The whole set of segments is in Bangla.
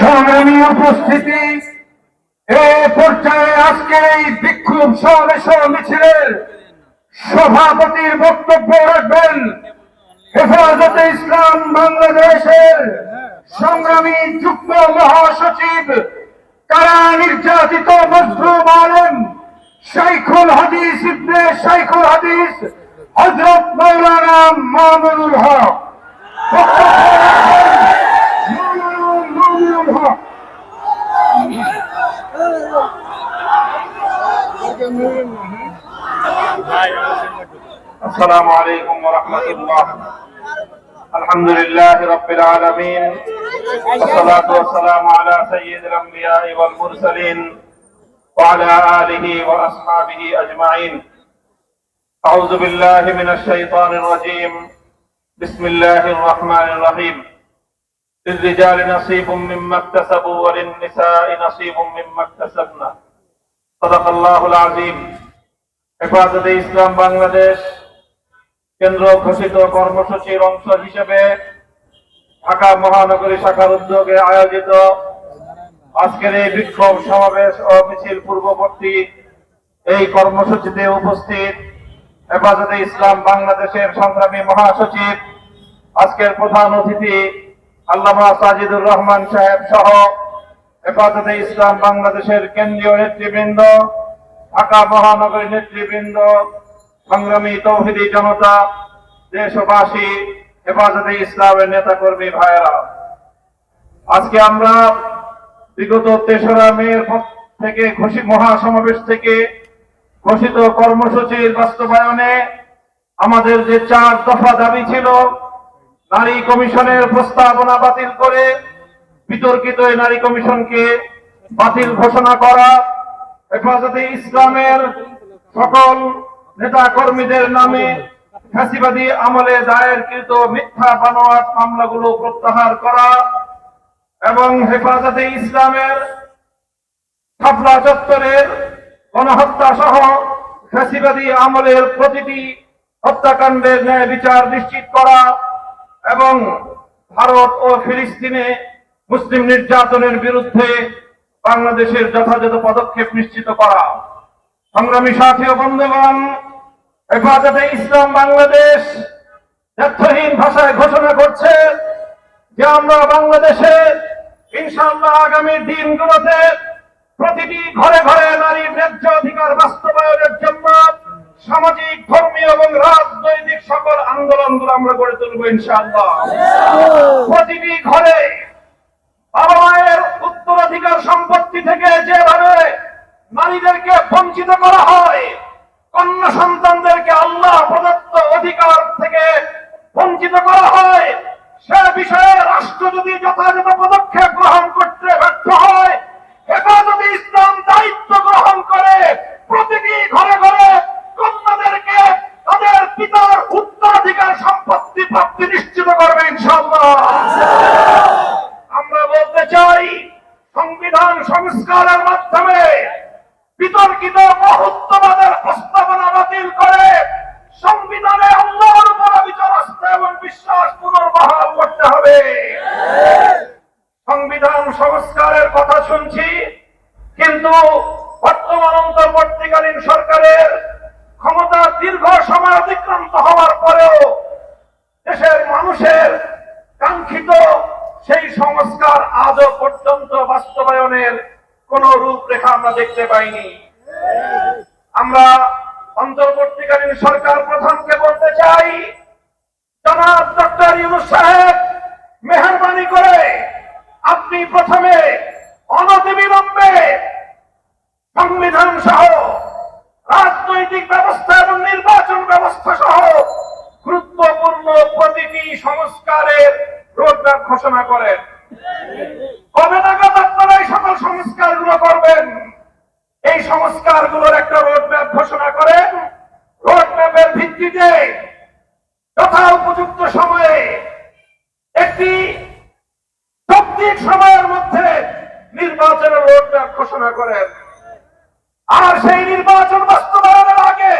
সংগ্রামী উপস্থিতি, এ পর্যায়ে আজকে এই বিক্ষোভ সমাবেশ মিছিলের সভাপতির বক্তব্য রাখবেন হেফাজতে ইসলাম বাংলাদেশের সংগ্রামী যুগ্ম মহাসচিব, কারা নির্যাতিত মজলুম আলম, শাইখুল হাদিস ইবনে শাইখুল হাদিস, হযরত মাওলানা মামুনুল হক। السلام عليكم ورحمة الله الحمد لله رب العالمين والصلاة والسلام على سيد الأنبياء والمرسلين وعلى آله وأصحابه أجمعين أعوذ بالله من الشيطان الرجيم بسم الله الرحمن الرحيم للرجال نصيب مما اكتسبوا وللنساء نصيب مما اكتسبنا صدق الله العظيم হেফাজতে ইসলাম বাংলাদেশ কেন্দ্র ঘোষিত কর্মসূচির অংশ হিসেবে ঢাকা মহানগরী শাখার উদ্যোগে আয়োজিত আজকের এই বিক্ষোভ সমাবেশ ও মিছিল পূর্ববর্তী এই কর্মসূচিতে উপস্থিত হেফাজতে ইসলাম বাংলাদেশের সংগ্রামী মহাসচিব, আজকের প্রধান অতিথি আল্লামা সাজিদুর রহমান সাহেব সহ হেফাজতে ইসলাম বাংলাদেশের কেন্দ্রীয় নেতৃবৃন্দ, ঢাকা মহানগরী নেতৃবৃন্দ সংগ্রামী তৌহিদি জনতা, দেশবাসী, হেফাজতে ইসলামের নেতাকর্মী ভাইয়েরা, আজকে আমরা বিগত তেসরা মের থেকে ঘোষি মহাসমাবেশ থেকে ঘোষিত কর্মসূচির বাস্তবায়নে আমাদের যে চার দফা দাবি ছিল, নারী কমিশনের প্রস্তাবনা বাতিল করে বিতর্কিত এই নারী কমিশনকে বাতিল ঘোষণা করা, হেফাজতে ইসলামের সকল নেতা কর্মীদের নামে ফ্যাসিবাদী আমলে দায়েরকৃত মিথ্যা বানোয়াট মামলাগুলো প্রত্যাহার করা এবং হেফাজতে ইসলামের শাপলা চত্বরের গণহত্যা সহ ফ্যাসিবাদী আমলের প্রতিটি হত্যাকাণ্ডের ন্যায় বিচার নিশ্চিত করা এবং ভারত ও ফিলিস্তিনে মুসলিম নির্যাতনের বিরুদ্ধে বাংলাদেশের যথাযথ পদক্ষেপ নিশ্চিত করা। সংগ্রামী সাথী ও বন্ধুগণ হেফাজতে ইসলাম বাংলাদেশ তথ্যহীন ভাষায় ঘোষণা করছে যে আমরা বাংলাদেশে ইনশাআল্লাহ আগামী দিনগুলোতে প্রতিটি ঘরে ঘরে নারীর ন্যায্য অধিকার বাস্তবায়নের জন্য সামাজিক, ধর্মীয় এবং রাজনৈতিক সকল আন্দোলনগুলো আমরা গড়ে তুলব ইনশাআল্লাহ। প্রতিটি ঘরে বাবা মায়ের উত্তরাধিকার সম্পত্তি থেকে যেভাবে নারীদেরকে বঞ্চিত করা হয় কন্যা সন্তানদেরকে আল্লাহ প্রদত্ত অধিকার থেকে বঞ্চিত করা হয় সে বিষয়ে রাষ্ট্র যদি পদক্ষেপ গ্রহণ করতে ব্যর্থ হয়। হেফাজতে ইসলাম দায়িত্ব গ্রহণ করে, প্রতিটি ঘরে ঘরে কন্যাদেরকে তাদের পিতার উত্তরাধিকার সম্পত্তি প্রাপ্তি নিশ্চিত করবে ইনশাআল্লাহ আমরা বলতে চাই সংবিধান সংস্কারের মাধ্যমে বিতর্কিত বহুত্ববাদের প্রস্তাবনা বাতিল করে সংবিধানে আল্লাহর উপর বিচার আস্থা এবং বিশ্বাস পুনর্বহাল করতে হবে সংবিধান সংস্কারের কথা শুনছি, কিন্তু বর্তমান অন্তর্বর্তীকালীন সরকারের ক্ষমতা দীর্ঘ সময় অতিক্রান্ত হওয়ার পরেও দেশের মানুষের কাঙ্ক্ষিত সেই সংস্কার আজও পর্যন্ত বাস্তবায়নের কোন রূপরেখা আমরা দেখতে পাইনি। আমরা অন্তর্বর্তীকালীন সরকার প্রধানকে বলতে চাই, জনাব ডক্টর ইউনুস সাহেব, মেহরবানি করে আপনি প্রথমে অনতিবিলম্বে সংবিধান সহ রাজনৈতিক ব্যবস্থা এবং নির্বাচন ব্যবস্থা সহ গুরুত্বপূর্ণ প্রতিটি সংস্কারের রোডম্যাপ ঘোষণা করেন। কবে নাগাদ আপনারা এই সকল সংস্কারগুলো করবেন? এই সংস্কারগুলোর একটা রোডম্যাপ ঘোষণা করেন রোডম্যাপের ভিত্তিতে যথা উপযুক্ত সময়ে একটি সঠিক সময়ের মধ্যে নির্বাচনের রোডম্যাপ ঘোষণা করেন আর সেই নির্বাচন বাস্তবায়নের আগে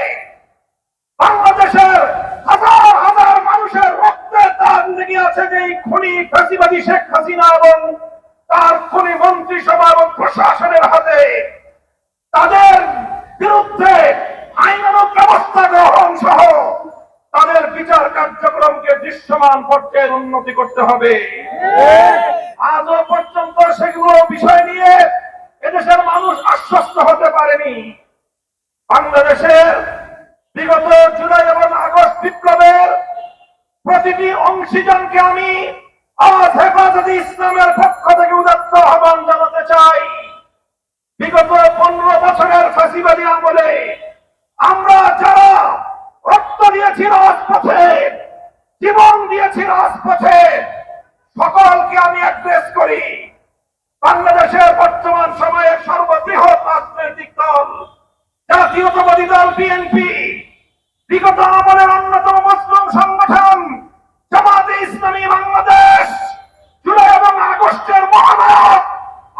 বাংলাদেশের হাজার হাজার মানুষের রক্তের দান লেগে আছে যে এই খনি ফাঁসিবাদী শেখ হাসিনা এবং এক্ষুনি মন্ত্রিসভা এবং প্রশাসনের হাতে তাদের বিরুদ্ধে আইনানুগ ব্যবস্থা গ্রহণ সহ তাদের বিচার কার্যক্রমকে দৃশ্যমান পর্যায়ে উন্নতি করতে হবে। আজও পর্যন্ত সেগুলো বিষয় নিয়ে এদেশের মানুষ আশ্বস্ত হতে পারেনি। বাংলাদেশের বিগত জুলাই এবং আগস্ট বিপ্লবের প্রতিটি অংশীজনকে আমি আজ হেফাজতে ইসলামের পক্ষ থেকে উদাত্ত আহ্বান জানাতে চাই। বিগত পনেরো বছরের ফাঁসিবাদী আমলে আমরা যারা রক্ত দিয়েছি রাজপথে জীবন রাজপথে। সকলকে আমি অ্যাড্রেস করি। বাংলাদেশের বর্তমান সময়ের সর্ববৃহৎ রাজনৈতিক দল, জাতীয়তাবাদী দল, বিএনপি, বিগত আমলের অন্যতম মুসলিম সংগঠন জামাতে ইসলামী বাংলাদেশ জুলাই এবং আগস্টের মহানায়ক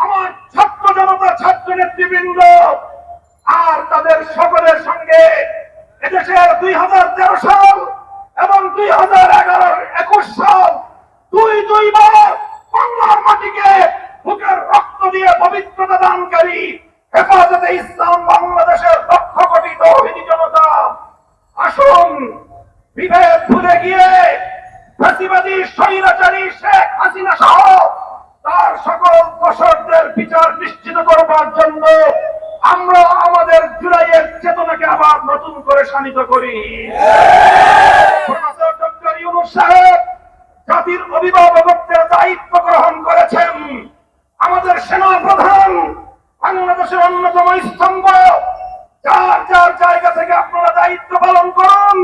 আমার ছাত্র জনতা ছাত্র নেতৃবৃন্দ আর তাদের সকলের সঙ্গে এদেশের দুই হাজার তেরো সাল এবং দুই হাজার এগারো একুশ সাল দুই দুইবার বাংলার মাটিকে বুকের রক্ত দিয়ে পবিত্রতা দানকারী হেফাজতে ইসলাম বাংলাদেশের লক্ষ কোটি তৌহিদি জনতা আসুন বিভেদ ভুলে গিয়ে ফাঁসিবাদী স্বৈরাচারী শেখ হাসিনা সহ তার সকল দোষরদের বিচার নিশ্চিত করবার জন্য আমরা আমাদের জুলাইয়ের চেতনাকে আবার নতুন করে। জাতির অভিভাবকত্বের দায়িত্ব গ্রহণ করেছেন। আমাদের সেনা প্রধান বাংলাদেশের অন্যতম স্তম্ভ, যার যার জায়গা থেকে আপনারা দায়িত্ব পালন করুন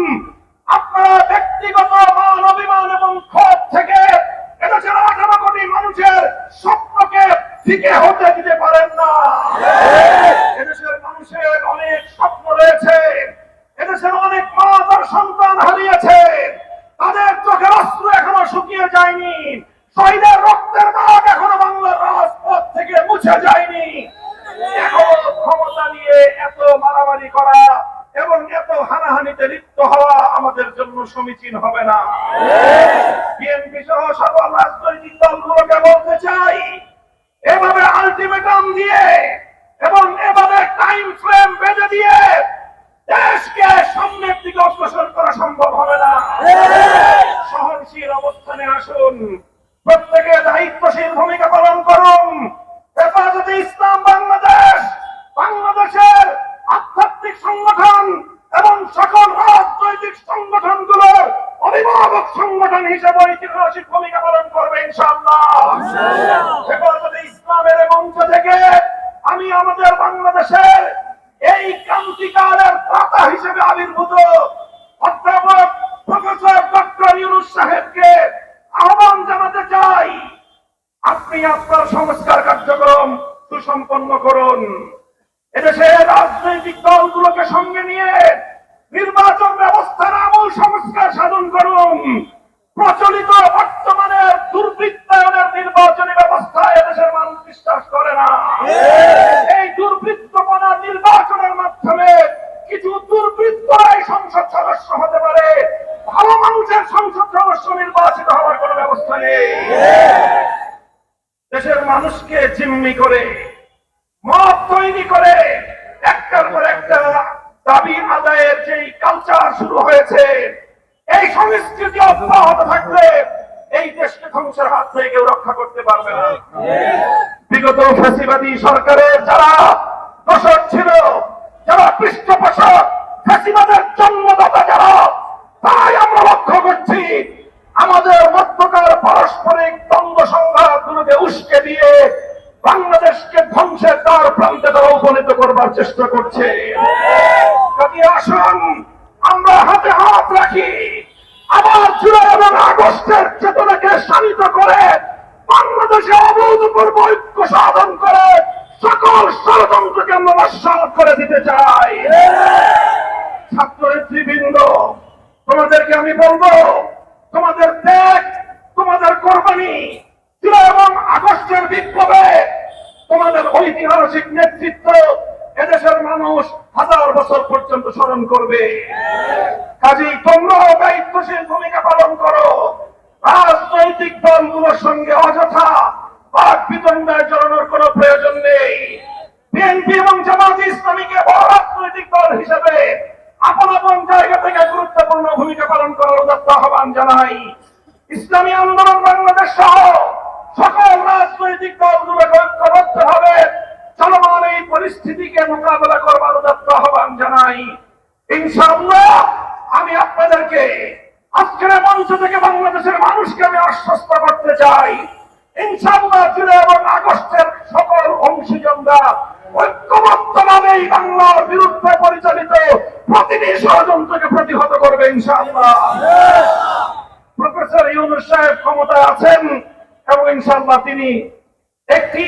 আপনারা ব্যক্তিগত মান অভিমান এবং ক্ষোভ থেকে এদেশের আঠারো কোটি মানুষের স্বপ্নকে ফিকে হতে দিতে পারেন না এদেশের মানুষের অনেক স্বপ্ন রয়েছে এদেশের অনেক মা তার সন্তান হারিয়েছে তাদের চোখের অস্ত্র এখনও শুকিয়ে যায়নি শহীদের রক্তের দাগ এখনও বাংলার রাজপথ থেকে মুছে যায়নি এখনও ক্ষমতা নিয়ে এত মারামারি করা এবং এত হানাহানিতে লিপ্ত হওয়া আমাদের জন্য সমীচীন হবে না। বিএনপি সহ সকল রাজনৈতিক দলগুলোকে বলতে চাই, এভাবে আলটিমেটাম দিয়ে এবং এভাবে টাইম ফ্রেম বেঁধে দিয়ে দেশকে সামনের দিকে অগ্রসর করা সম্ভব হবে না। সহনশীল অবস্থানে আসুন, প্রত্যেকে দায়িত্বশীল ভূমিকা পালন করুন। হেফাজতে ইসলাম বাংলাদেশ, বাংলাদেশের আধ্যাত্মিক সংগঠন এবং সকল রাজনৈতিক সংগঠনগুলোর অভিভাবক সংগঠন হিসেবে ঐতিহাসিক ভূমিকা পালন করবে ইনশাআল্লাহ। ইসলামের মঞ্চ থেকে আমি আমাদের বাংলাদেশের এই ক্রান্তিকালের ত্রাতা হিসেবে আবির্ভূত অধ্যাপক প্রফেসর ডক্টর ইউনুস সাহেবকে আহ্বান জানাতে চাই। আপনি আপনার সংস্কার কার্যক্রম সুসম্পন্ন করুন। এদেশের রাজনৈতিক দলগুলোকে সঙ্গে নিয়ে নির্বাচন ব্যবস্থার আমূল সংস্কার সাধন করুন। প্রচলিত বর্তমানের দুর্বৃত্তায়নের নির্বাচনী ব্যবস্থা এদেশের মানুষ বিশ্বাস করে না। এই দুর্বৃত্তপনা নির্বাচনের মাধ্যমে কিছু দুর্বৃত্তরাই সংসদ সদস্য হতে পারে। ভালো মানুষের সংসদ সদস্য নির্বাচিত হওয়ার কোনো ব্যবস্থা নেই। দেশের মানুষকে জিম্মি করে মত তৈরি করে একটার পর একটা দাবি আদায়ের যেই কালচার শুরু হয়েছে এই সংস্কৃতি অব্যাহত থাকলে এই দেশকে ধ্বংসের হাত থেকে কেউ রক্ষা করতে পারবে না। বিগত ফ্যাসিবাদী সরকারের যারা দোষর ছিল, যারা পৃষ্ঠপোষক, ফ্যাসিবাদের জন্মদাতা যারা, তাই আমরা লক্ষ্য করছি আমাদের মধ্যকার পারস্পরিক দ্বন্দ্ব সংঘাতগুলোকে উস্কে দিয়ে বাংলাদেশকে ধ্বংসের দ্বার প্রান্তে তারা উপনীত করবার চেষ্টা করছে। আসুন, আমরা হাতে হাত রাখি। আবার জুলাই এবং আগস্টের চেতনাকে শানিত করে বাংলাদেশে অভূতপূর্ব ঐক্য সাধন করে সকল ষড়যন্ত্রকে আমরা করে দিতে চাই। ছাত্র নেতৃবৃন্দ তোমাদেরকে আমি বলব, তোমাদের ত্যাগ, তোমাদের কোরবানি জুলাই এবং আগস্টের বিপ্লবে তোমাদের ঐতিহাসিক নেতৃত্ব এদেশের মানুষ হাজার বছর পর্যন্ত স্মরণ করবে। কাজেই তোমরাও দায়িত্বশীল ভূমিকা পালন করো। রাজনৈতিক দলগুলোর সঙ্গে অযথা বাক বিতণ্ডায় জড়ানো প্রয়োজন নেই। বিএনপি এবং জামাত ইসলামীকে বড় রাজনৈতিক দল হিসেবে আপন আপন জায়গা থেকে গুরুত্বপূর্ণ ভূমিকা পালন করার উদাত্ত আহ্বান জানাই। ইসলামী আন্দোলন বাংলাদেশ সহ সকল রাজনৈতিক দলগুলোকে ঐক্যবদ্ধ হবে চলমান এই পরিস্থিতিকে মোকাবেলা করবার আহ্বান জানাই। ইনশাআল্লাহ, আমি আপনাদেরকে আজকের মঞ্চ থেকে বাংলাদেশের মানুষকে আমি আশ্বস্ত করতে চাই। ইনশাআল্লাহ জুড়ে এবং আগস্টের সকল অংশীজনরা ঐক্যবদ্ধভাবে এই বাংলার বিরুদ্ধে পরিচালিত প্রতিটি ষড়যন্ত্রকে প্রতিহত করবে, ইনশাআল্লাহ। প্রফেসর ইউনুস সাহেব ক্ষমতায় আছেন এবং ইনশাআল্লাহ তিনি একটি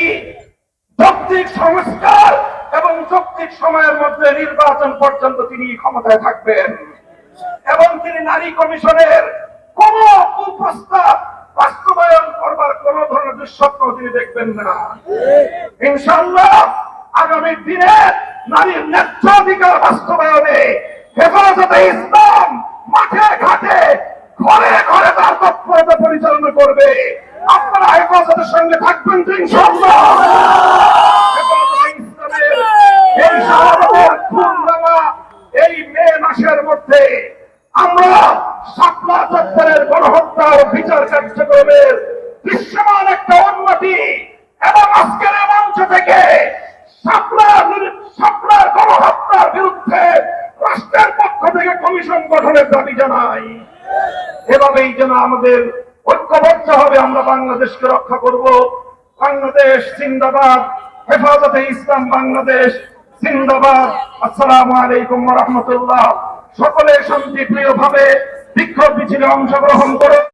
যৌক্তিক সংস্কার এবং যৌক্তিক সময়ের মধ্যে নির্বাচন পর্যন্ত তিনি ক্ষমতায় থাকবেন। এবং তিনি নারী কমিশনের কোন কুপ্রস্তাব বাস্তবায়ন করবার কোন ধরনের দুঃস্বপ্ন তিনি দেখবেন না। ইনশাআল্লাহ আগামী দিনে নারীর ন্যায্য অধিকার বাস্তবায়নে হেফাজতে ইসলাম মাঠে ঘাটে ঘরে ঘরে তার তৎপরতা পরিচালনা করবে। আপনারা হেফাজতের সঙ্গে থাকবেন ইসলামের এই এই মে মাসের মধ্যে আমরা শাপলা চত্বরের গণহত্যার বিচার কার্যক্রমের দৃশ্যমান একটা উন্নতি এবং আজকের মঞ্চ থেকে শাপলার গণহত্যার বিরুদ্ধে রাষ্ট্রের পক্ষ থেকে কমিশন গঠনের দাবি জানাই। এভাবেই যেন আমাদের ঐক্যবদ্ধ হবে আমরা বাংলাদেশকে রক্ষা করব। বাংলাদেশ জিন্দাবাদ, হেফাজতে ইসলাম বাংলাদেশ। জিন্দাবাদ। আসসালামু আলাইকুম রহমতুল্লাহ। সকলে শান্তি প্রিয় ভাবে বিক্ষোভ মিছিলে অংশগ্রহণ করুন।